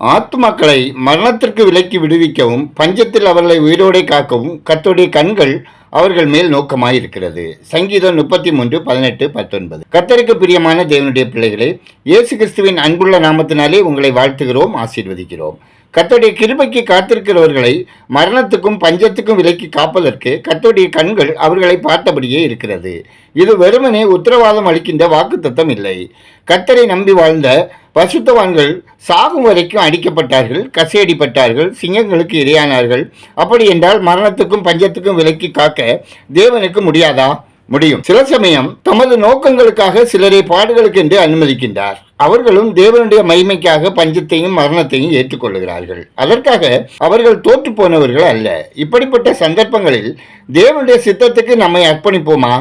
ஆத்மாக்களை மரணத்திற்கு விலக்கி விடுவிக்கவும் பஞ்சத்தில் அவர்களை உயிரோடை காக்கவும் கத்தோடைய கண்கள் அவர்கள் மேல் நோக்கமாயிருக்கிறது. சங்கீதம் முப்பத்தி மூன்று பதினெட்டு பத்தொன்பது. கத்தருக்கு பிரியமான தேவனுடைய பிள்ளைகளே இயேசு கிறிஸ்துவின் அன்புள்ள நாமத்தினாலே உங்களை வாழ்த்துகிறோம் ஆசீர்வதிக்கிறோம். கத்தோடைய கிருபைக்கு காத்திருக்கிறவர்களை மரணத்துக்கும் பஞ்சத்துக்கும் விலக்கி காப்பதற்கு கத்தோடைய கண்கள் அவர்களை பார்த்தபடியே இருக்கிறது. இது வெறுமனே உத்தரவாதம் அளிக்கின்ற வாக்குத்தத்தம் இல்லை. கத்தரை நம்பி வாழ்ந்த பசுத்தவான்கள் சாகும் வரைக்கும் அடிக்கப்பட்டார்கள் கசையடிப்பட்டார்கள் சிங்கங்களுக்கு இரையானார்கள். அப்படி என்றால் மரணத்துக்கும் பஞ்சத்துக்கும் விலக்கி காக்க தேவனுக்கு முடியாதா? முடியும். சில சமயம் தமது நோக்கங்களுக்காக சிலரை பாடுகளுக்கு என்று அனுமதிக்கின்றார். அவர்களும் தேவனுடைய மகிமைக்காக பஞ்சத்தையும் மரணத்தையும் ஏற்றுக்கொள்கிறார்கள் அதற்காக அவர்கள் தோற்று போனவர்கள் அல்ல. இப்படிப்பட்ட சந்தர்ப்பங்களில் தேவனுடைய சித்தத்துக்கு நம்மை அர்ப்பணிப்போமா?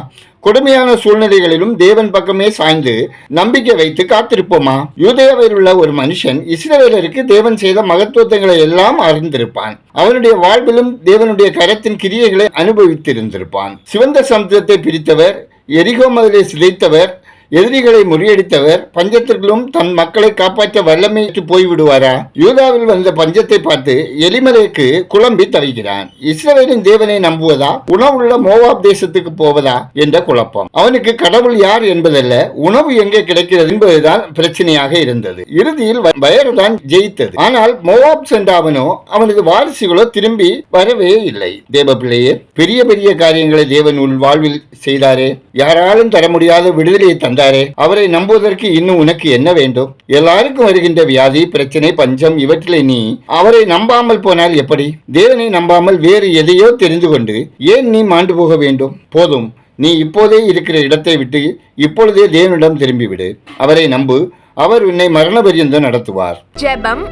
கொடுமையான சூழ்நிலைகளிலும் தேவன் பக்கமே சாய்ந்து நம்பிக்கை வைத்து காத்திருப்போமா? யூதேயாவில் உள்ள ஒரு மனுஷன் இஸ்ரவேலருக்கு தேவன் செய்த மகத்துவத்தங்களை எல்லாம் அறிந்திருப்பான். அவனுடைய வாழ்விலும் தேவனுடைய கரத்தின் கிரியைகளை அனுபவித்திருந்திருப்பான். சிவந்த சமுத்திரத்தை பிரித்தவர் எரிகோ மதிலை சிதைத்தவர் எதிரிகளை முறியடித்தவர் பஞ்சத்திற்குள்ளும் தன் மக்களை காப்பாற்ற வல்லமைக்கு போய்விடுவாரா? யூதாவில் வந்த பஞ்சத்தை பார்த்து எலிமலைக்கு குழம்பி தருகிறான் இஸ்ரேலின் தேவனை நம்புவதா? உணவுள்ள மோவாப் தேசத்துக்கு போவதா? என்ற குழப்பம். அவனுக்கு கடவுள் யார் என்பதல்ல உணவு எங்கே கிடைக்கிறது என்பதுதான் பிரச்சனையாக இருந்தது. இறுதியில் வயறுதான் தான் ஜெயித்தது. ஆனால் மோவாப் சென்ற அவனோ அவனது வாரிசுகளோ திரும்பி வரவே இல்லை. தேவ பிள்ளையே பெரிய பெரிய காரியங்களை தேவன் உள் வாழ்வில் செய்தாரே. யாராலும் தர முடியாத விடுதலையை தந்தாரே அவரை நம்புவதற்கு இன்னும் உனக்கு என்ன வேண்டும்? எல்லாருக்கும் வருகின்ற வியாதி பிரச்சனை பஞ்சம் இவற்றிலே நீ அவரை நம்பாமல் போனால் எப்படி? தேவனை நம்பாமல் வேறு எதையோ தெரிந்து கொண்டு ஏன் நீ மாண்டு போக வேண்டும்? போதும். நீ இப்போதே இருக்கிற இடத்தை விட்டு இப்பொழுதே தேவனிடம் திரும்பிவிடு. அவரை நம்பு. அவர் உன்னை மரண பரியந்தம் நடத்துவார். ஜெபம்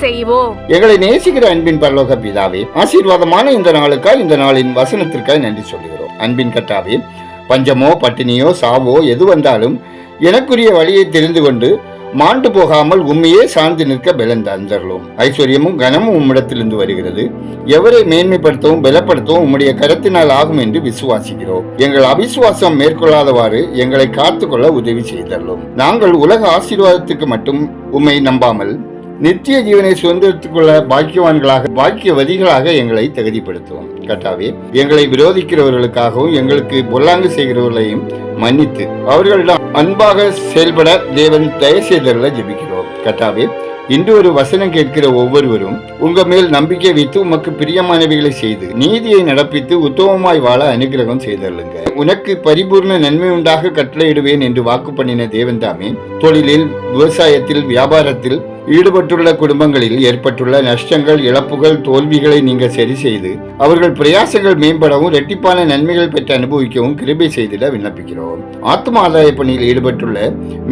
செய்வோம். எங்களை நேசிக்கிற அன்பின் பரலோக பிதாவே ஆசீர்வாதமான இந்த நாளுக்காய் இந்த நாளின் வசனத்திற்காய் நன்றி சொல்லுகிறோம். அன்பின் கட்டாவே பஞ்சமோ பட்டினியோ சாவோ எது வந்தாலும் எனக்குரிய வழியை தெரிந்து கொண்டு மாண்டு போகாமல் உண்மையே சார்ந்து நிற்க பலன் தந்தர்களும் ஐஸ்வர்யமும் கனமும் உம்மிடத்திலிருந்து வருகிறது. எவரை மேன்மைப்படுத்தவும் பலப்படுத்தவும் உம்முடைய கரத்தினால் ஆகும் என்று விசுவாசிக்கிறோம். எங்கள் அவிசுவாசம் மேற்கொள்ளாதவாறு எங்களை காத்துக்கொள்ள உதவி செய்தள்ளும் நாங்கள் உலக ஆசீர்வாதத்துக்கு மட்டும் உம்மை நம்பாமல் நித்திய ஜீவனை சுதந்திரத்துக்குள்ள பாக்கியவான்களாக பாக்கியவதிகளாக எங்களை தகுதிப்படுத்துவோம். கட்டாவே எங்களை விரோதிக்கிறவர்களுக்காகவும் எங்களுக்கு பொல்லாங்கு செய்கிறவர்களையும் மன்னித்து அவர்களிடம் அன்பாக செயல்பட தேவன் தயவு செய்தர்களை ஜெபிக்கிறோம். கட்டாவே இன்று ஒரு வசனம் கேட்கிற ஒவ்வொருவரும் உங்க மேல் நம்பிக்கை வைத்து உமக்கு பிரியமானவைகளை செய்து நீதியை நடப்பித்து உத்தமமாய் வாழ அனுகிரகம் செய்தள்ளுங்க உனக்கு பரிபூர்ண நன்மை உண்டாக கட்டளையிடுவேன் என்று வாக்கு பண்ணின தேவன் தாமே தொழிலில் விவசாயத்தில் வியாபாரத்தில் ஈடுபட்டுள்ள குடும்பங்களில் ஏற்பட்டுள்ள நஷ்டங்கள் இழப்புகள் தோல்விகளை நீங்கள் சரி செய்து அவர்கள் பிரயாசங்கள் மேம்படவும் இரட்டிப்பான நன்மைகள் பெற்று அனுபவிக்கவும் கிருபை செய்திட விண்ணப்பிக்கிறோம். ஆத்ம ஆதாய பணியில் ஈடுபட்டுள்ள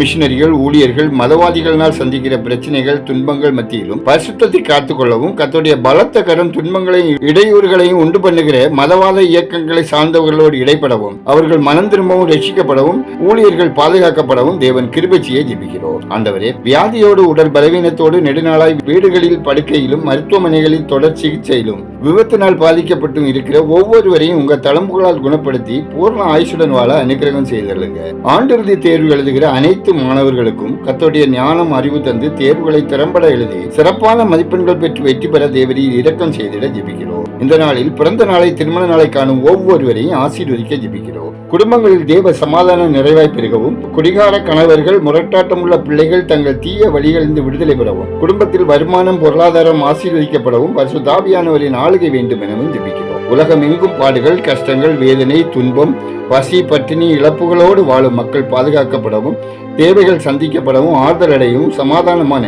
மிஷினரிகள் ஊழியர்கள் மதவாதிகளினால் சந்திக்கிற பிரச்சனைகள் துன்பங்கள் மத்தியிலும் பரிசுத்தத்தை காத்துக்கொள்ளவும் கத்தோடைய பலத்த கரம் துன்பங்களையும் இடையூறுகளையும் உண்டு பண்ணுகிற மதவாத இயக்கங்களை சார்ந்தவர்களோடு இடைப்படவும் அவர்கள் மனம் திரும்பவும் ரட்சிக்கப்படவும் ஊழியர்கள் பாதுகாக்கப்படவும் தேவன் கிருபை செய்ய ஜெபிக்கிறோம். ஆண்டவரே வியாதியோடு உடல் பலவீனத்தோடு நெடுநாளாய் வீடுகளில் படுக்கையிலும் மருத்துவமனைகளில் தொடர் சிகிச்சையிலும் விபத்தினால் பாதிக்கப்பட்டும் இருக்கிற ஒவ்வொருவரையும் உங்க தளம்புகளால் குணப்படுத்தி பூர்ண ஆயுஷுடன் வாழ அனுகிரகம் செய்தருளுங்க. ஆண்டிறுதி தேர்வு எழுதுகிற அனைத்து மாணவர்களுக்கும் கத்தோடைய ஞானம் அறிவு தந்து தேர்வுகளை திறம்பட எழுதி சிறப்பான மதிப்பெண்கள் பெற்று வெற்றி பெற தேவரில் இரக்கம் செய்திட ஜெபிக்கிறோம். இந்த நாளில் பிறந்த நாளை திருமண நாளை காணும் ஒவ்வொருவரையும் ஆசீர்வதிக்க ஜெபிக்கிறோம். குடும்பங்களில் தேவ சமாதான நிறைவாய் பெருகவும் குடிகார கணவர்கள் முரட்டாட்டம் உள்ள பிள்ளைகள் தங்கள் தீய வழிகளிலிருந்து விடுதலை நடைபெறவும் குடும்பத்தில் வருமானம் பொருளாதாரம் ஆசீர்வதிக்கப்படவும் பரிசுத்தாவியானவரின் ஆளுகை வேண்டும் எனவும் ஜபிக்கிறோம். உலகம் எங்கும் பாடுகள் கஷ்டங்கள் வேதனை துன்பம் பசி பட்டினி இழப்புகளோடு வாழும் மக்கள் பாதுகாக்கப்படவும் தேவைகள் சந்திக்கப்படவும் ஆறுதல் அடையவும் சமாதானமான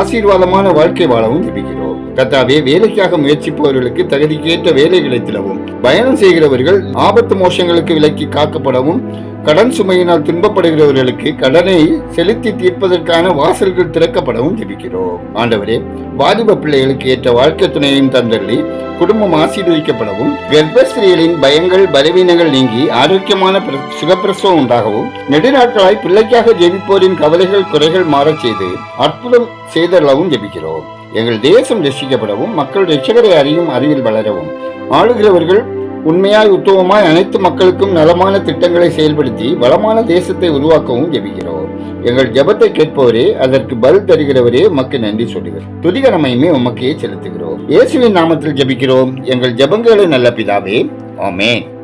ஆசீர்வாதமான வாழ்க்கை வாழவும் ஜபிக்கிறோம். கத்தாவே வேலைக்காக முயற்சிப்பவர்களுக்கு தகுதிக்கேற்ற வேலை கிடைத்திடவும் பயணம் செய்கிறவர்கள் ஆபத்து மோசங்களுக்கு விலக்கி காக்கப்படவும் கடன் சுமையினால் துன்பப்படுகிறவர்களுக்கு கடனை செலுத்தி தீர்ப்பதற்கான வாசல்கள் திறக்கப்படவும் ஜெபிக்கிறோம். ஆண்டவரே வாலிப பிள்ளைகளுக்கு ஏற்ற வாழ்க்கை துணையையும் தந்தள்ளி குடும்பம் ஆசீர்வதிக்கப்படவும் கர்ப்பஸ்திரீகளின் பயங்கள் பலவீனங்கள் நீங்கி ஆரோக்கியமான பிர- சுகப்பிரசவம் உண்டாகவும் நெடுநாட்களாய் பிள்ளைக்காக ஜெபிப்போரின் கவலைகள் குறைகள் மாறச் செய்து அற்புதம் செய்தளவும் ஜெபிக்கிறோம். எங்கள் தேசம் ரசிக்கப்படவும் மக்கள் ரசிகரை அறியும் அறிவில் வளரவும். ஆளுகிறவர்கள் உண்மையாய் உத்தவமாய் அனைத்து மக்களுக்கும் நலமான திட்டங்களை செயல்படுத்தி வளமான தேசத்தை உருவாக்கவும் ஜெபிக்கிறோம். எங்கள் ஜபத்தை கேட்பவரே அதற்கு பல் தருகிறவரே உமக்கு நன்றி சொல்லுகிறோம். துதிகரமையுமே உமக்கே செலுத்துகிறோம். இயேசுவின் நாமத்தில் ஜெபிக்கிறோம். எங்கள் ஜெபங்களை நல்ல பிதாவே. ஆமென்.